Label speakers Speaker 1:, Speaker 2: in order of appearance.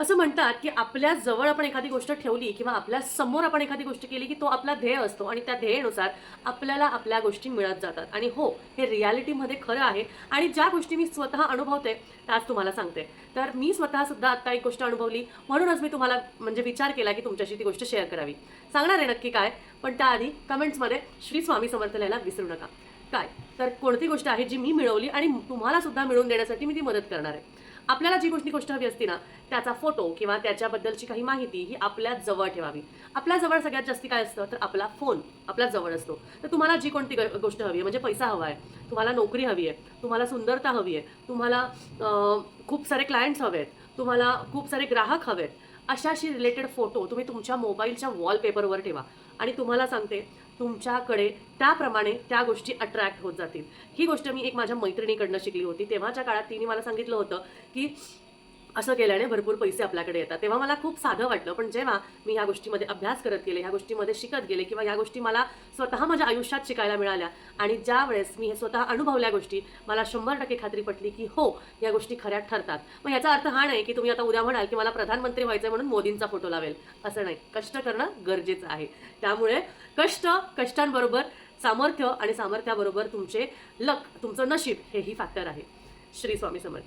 Speaker 1: असं म्हणतात की आपल्या जवळ आपण एखादी गोष्ट ठेवली किंवा आपल्यासमोर आपण एखादी गोष्ट केली की तो आपला ध्येय असतो आणि त्या ध्येयनुसार आपल्याला आपल्या गोष्टी मिळत जातात. आणि हो हे रियालिटीमध्ये खरं आहे आणि ज्या गोष्टी मी स्वतः अनुभवते त्याच तुम्हाला सांगते. तर मी स्वतःसुद्धा आत्ता एक गोष्ट अनुभवली. म्हणूनच मी तुम्हाला म्हणजे विचार केला की तुमच्याशी ती गोष्ट शेअर करावी. सांगणार आहे नक्की काय? पण त्याआधी कमेंट्समध्ये श्री स्वामी समर्थ लिहायला विसरू नका. काय? तर कोणती गोष्ट आहे जी मी मिळवली आणि तुम्हाला सुद्धा मिळवून देण्यासाठी मी ती मदत करणार आहे. आपल्याला जी कोणती गोष्ट हवी असती ना त्याचा फोटो किंवा त्याच्याबद्दलची काही माहिती ही आपल्या जवळ ठेवावी. आपल्या जवळ सगळ्यात जास्ती काय असतं? तर आपला फोन आपल्या जवळ असतो. तर तुम्हाला जी कोणती गोष्ट हवी आहे म्हणजे पैसा हवा आहे तुम्हाला नोकरी हवी आहे तुम्हाला सुंदरता हवी आहे तुम्हाला खूप सारे क्लायंट्स हवे आहेत तुम्हाला खूप सारे ग्राहक हवे आहेत अशाशी रिलेटेड फोटो तुम्ही तुमच्या मोबाईलच्या वॉलपेपरवर ठेवा. आणि तुम्हाला सांगते तुमच्याकडे त्याप्रमाणे त्या गोष्टी अट्रॅक्ट होत जातील. ही गोष्ट मी एक माझ्या मैत्रिणीकडनं शिकली होती. तेव्हाच्या काळात तिने मला सांगितलं होतं की असं केल्याने भरपूर पैसे आपल्याकडे येतात. तेव्हा मला खूप साधं वाटलं पण जेव्हा मी ह्या गोष्टीमध्ये अभ्यास करत गेले ह्या गोष्टीमध्ये शिकत गेले किंवा ह्या गोष्टी मला स्वतः माझ्या आयुष्यात शिकायला मिळाल्या आणि ज्या वेळेस मी हे स्वतः अनुभवल्या गोष्टी मला शंभर टक्के खात्री पटली की हो या गोष्टी खऱ्या ठरतात. मग याचा अर्थ हा नाही की तुम्ही आता उद्या म्हणाल की मला प्रधानमंत्री व्हायचं म्हणून मोदींचा फोटो लावेल. असं नाही. कष्ट करणं गरजेचं आहे. त्यामुळे कष्ट कष्टांबरोबर सामर्थ्य आणि सामर्थ्याबरोबर तुमचे लक तुमचं नशीब हेही फॅक्टर आहे. श्री स्वामी समर्थ.